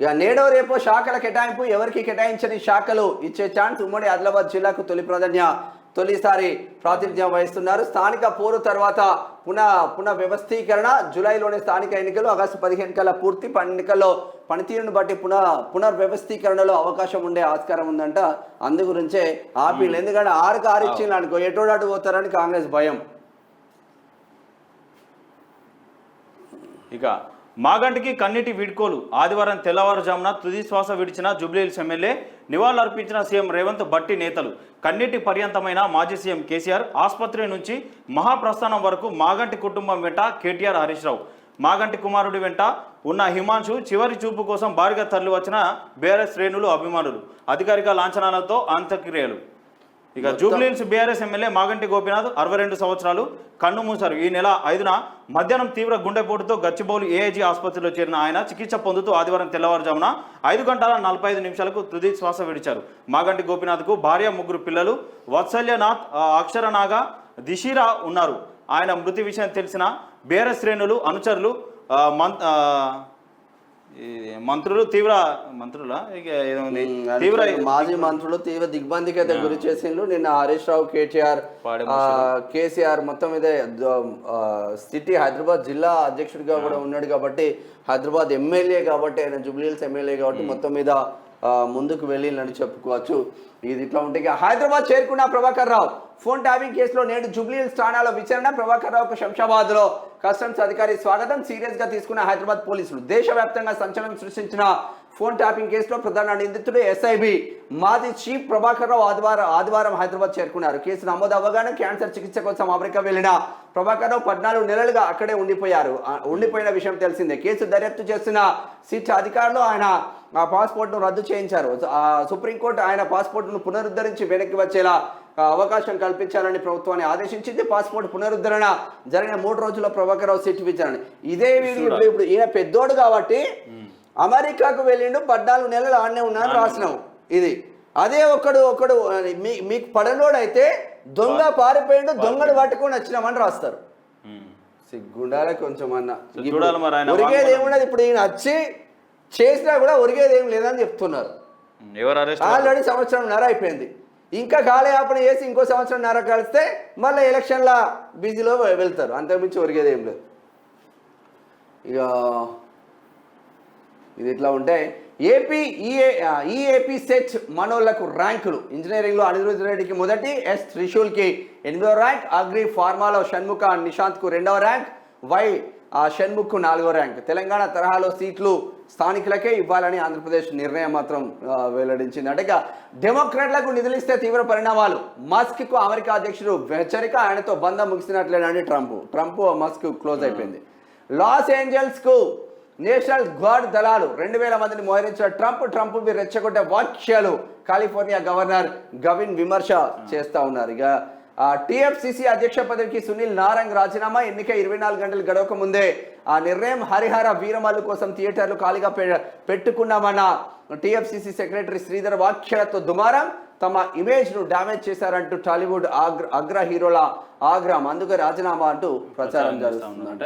ఇక నేడో రేపో శాఖల కేటాయింపు. ఎవరికి కేటాయించని శాఖలు ఇచ్చే ఛాన్స్ ఉమ్మడి ఆదిలాబాద్ జిల్లాకు తొలి ప్రాధాన్య తొలిసారి ప్రాతినిధ్యం వహిస్తున్నారు. స్థానిక పోరు తర్వాత పునః పునః వ్యవస్థీకరణ జూలైలోని స్థానిక ఎన్నికలు ఆగస్టు పదిహేను కల్లా పూర్తి పని ఎన్నికల్లో పనితీరును బట్టి పునః పునర్వ్యవస్థీకరణలో అవకాశం ఉండే ఆస్కారం ఉందంట. అందు గురించే ఆపిల్. ఎందుకంటే ఆరుకు ఆరు ఇచ్చింది అనుకో ఎటోడు అటు పోతారని కాంగ్రెస్ భయం. ఇక మాగంటికి కన్నీటి వీడ్కోలు. ఆదివారం తెల్లవారుజామున తుది శ్వాస విడిచిన జుబ్లీహిల్స్ ఎమ్మెల్యే నివాళులర్పించిన సీఎం రేవంత్ బట్టి నేతలు. కన్నీటి పర్యంతమైన మాజీ సీఎం కేసీఆర్ ఆసుపత్రి నుంచి మహాప్రస్థానం వరకు మాగంటి కుటుంబం వెంట కేటీఆర్ హరీష్ రావు. మాగంటి కుమారుడి వెంట ఉన్న హిమాంశు చివరి చూపు కోసం భారీగా తరలి వచ్చిన బీఆర్ఎస్ శ్రేణులు అభిమానులు. అధికారిక లాంఛనాలతో అంత్యక్రియలు. ఇక జూబ్లీహిల్స్ బీఆర్ఎస్ ఎమ్మెల్యే మాగంటి గోపీనాథ్ అరవై రెండు సంవత్సరాలు కన్ను మూశారు. ఈ నెల ఐదున మధ్యాహ్నం తీవ్ర గుండెపోటుతో గచ్చిబౌలి ఏఐజీ ఆసుపత్రిలో చేరిన ఆయన చికిత్స పొందుతూ ఆదివారం తెల్లవారుజామున ఐదు గంటల నలభై ఐదు నిమిషాలకు తుది శ్వాస విడిచారు. మాగంటి గోపీనాథ్కు భార్య ముగ్గురు పిల్లలు వత్సల్యనాథ్ అక్షరనాగ దిశీరా ఉన్నారు. ఆయన మృతి విషయం తెలిసిన బీఆర్ఎస్ శ్రేణులు అనుచరులు ఆ, మం- ఆ, ఈ మంత్రులు తీవ్ర మంత్రులా? ఇక ఏముంది? తీవ్ర మాజీ మంత్రులు తీవ్ర దిగ్బంధికి అయితే గురి చేసిండ్రు. నిన్న హరీష్ రావు కేటీఆర్ కేసీఆర్ మొత్తం ఇదే సిటీ హైదరాబాద్ జిల్లా అధ్యక్షుడిగా కూడా ఉన్నాడు కాబట్టి హైదరాబాద్ ఎమ్మెల్యే కాబట్టి ఆయన జూబ్లీహిల్స్ ఎమ్మెల్యే కాబట్టి మొత్తం మీద ముందుకు వెళ్ళిందని చెప్పుకోవచ్చు. ఇది ఇట్లా ఉంటే హైదరాబాద్ చేరుకున్న ప్రభాకర్ రావు. ఫోన్ ట్యాపింగ్ కేసులో నేడు జూబ్లీ స్థానాలో విచారణ. ప్రభాకర్ రావుకు శంషాబాద్లో కస్టమ్స్ అధికారి స్వాగతం. సీరియస్గా తీసుకున్న హైదరాబాద్ పోలీసులు దేశవ్యాప్తంగా సంచలనం సృష్టించిన ఫోన్ ట్యాపింగ్ కేసులో ప్రధాన నిందితుడు ఎస్ఐబి మాజీ చీఫ్ ప్రభాకర్ రావు ఆదివారం ఆదివారం హైదరాబాద్ చేరుకున్నారు. కేసు నమోదు అవ్వగానే క్యాన్సర్ చికిత్స కోసం అమెరికా వెళ్ళిన ప్రభాకర్ రావు పద్నాలుగు నెలలుగా అక్కడే ఉండిపోయారు. ఉండిపోయిన విషయం తెలిసిందే. కేసు దర్యాప్తు చేస్తున్న సిట్ అధికారులు ఆయన ఆ పాస్పోర్ట్ను రద్దు చేయించారు. ఆ, సుప్రీంకోర్టు ఆయన పాస్పోర్ట్ను పునరుద్ధరించి వెనక్కి వచ్చేలా అవకాశం కల్పించాలని ప్రభుత్వాన్ని ఆదేశించింది. పాస్పోర్ట్ పునరుద్ధరణ జరిగిన మూడు రోజుల్లో ప్రభాకర్ రావు సిట్ విచారణ. ఇదే వీడియో ఇప్పుడు ఇప్పుడు ఈయన పెద్దోడు కాబట్టి అమెరికాకు వెళ్ళిండు పద్నాలుగు నెలలు ఆడనే ఉన్నాను రాసినావు ఇది. అదే ఒకడు ఒకడు మీ మీకు పడనోడు అయితే దొంగ పారిపోయిండు దొంగడు పట్టుకొని వచ్చినామని రాస్తారు. సిగ్గుండాలే కొంచెం అన్న ఇప్పుడు ఈయన వచ్చి చేసినా కూడా ఒరిగేది ఏం లేదని చెప్తున్నారు. ఎవరు అరెస్ట్ ఆల్రెడీ సంవత్సరంన్నర అయిపోయింది. ఇంకా కాలయాపన చేసి ఇంకో సంవత్సరంన్నర కలిస్తే మళ్ళీ ఎలక్షన్ల బిజీలో వెళ్తారు. అంతకుమించి ఒరిగేది ఏం లేదు. ఇక ఇది ఇట్లా ఉంటే ఏపీ ఈఏ ఈఏపీ సెట్ మనోళ్ళకు ర్యాంకులు. ఇంజనీరింగ్లో అనిరుద్ధ రెడ్డికి మొదటి ఎస్ త్రిశూల్కి ఎనిమిదవ ర్యాంక్. అగ్రి ఫార్మాలో షణ్ముఖ నిశాంత్కు రెండవ ర్యాంక్. వై ఆ షణ్ముఖ్కు నాలుగో ర్యాంక్. తెలంగాణ తరహాలో సీట్లు స్థానికులకే ఇవ్వాలని ఆంధ్రప్రదేశ్ నిర్ణయం మాత్రం వెల్లడించింది. అంటే ఇక డెమోక్రాట్లకు నిధులిస్తే తీవ్ర పరిణామాలు. మస్క్కు అమెరికా అధ్యక్షుడు హెచ్చరిక ఆయనతో బంధం ముగిసినట్లేనని ట్రంప్. ట్రంప్ మస్క్ క్లోజ్ అయిపోయింది. లాస్ ఏంజల్స్కు నేషనల్ గార్డ్ దళాలు రెండు వేల మందిని మోహరించిన ట్రంప్ ట్రంప్ మీరు రెచ్చగొట్టే వాక్యాలు కాలిఫోర్నియా గవర్నర్ గవిన్ విమర్శ చేస్తా ఉన్నారు. ఇక టిఎఫ్సిసి అధ్యక్ష పదవికి సునీల్ నారంగ్ రాజీనామా. ఎన్నిక ఇరవై నాలుగు గంటలు గడవక ముందే ఆ నిర్ణయం హరిహర వీరమల్లు కోసం థియేటర్లు ఖాళీగా పెట్టుకున్నామన్న టిఎఫ్సిసి సెక్రటరీ శ్రీధర్ వ్యాఖ్యలతో దుమారం. తమ ఇమేజ్ను డ్యామేజ్ చేశారంటూ టాలీవుడ్ అగ్ర అగ్ర హీరోల ఆగ్రహం. అందుకే రాజీనామా అంటూ ప్రచారం జరుగుతుంది.